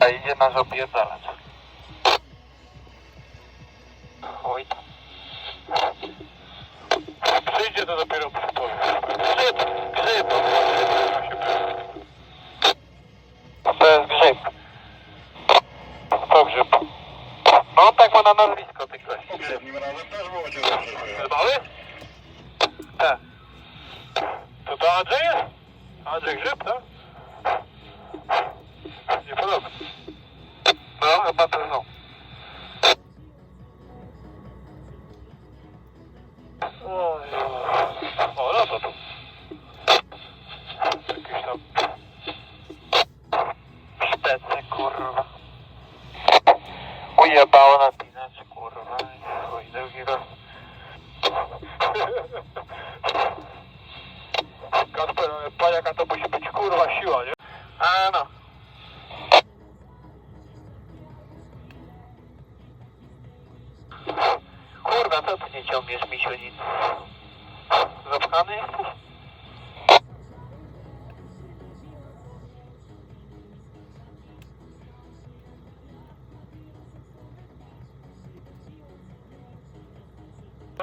A idzie nas opierdalać. Oj. Przyjdzie to dopiero powiem. Grzyb, grzyb. To jest grzyb. To grzyb. No tak ma na nazwisko tych gości. Poprzednim razem też było cię dobrze. Grzybowy? Tak. To Andrzej? Andrzej Grzyb, tak? Nie podoba. No chyba to są. Oj, O, no to tu. Jakieś tam... Szpece, kurwa. Ujebało na Kasper, paniaka to musi być kurwa siła, nie? A no. Kurwa, co ty nie ciągniesz, misiu, nic? Zapchany jesteś?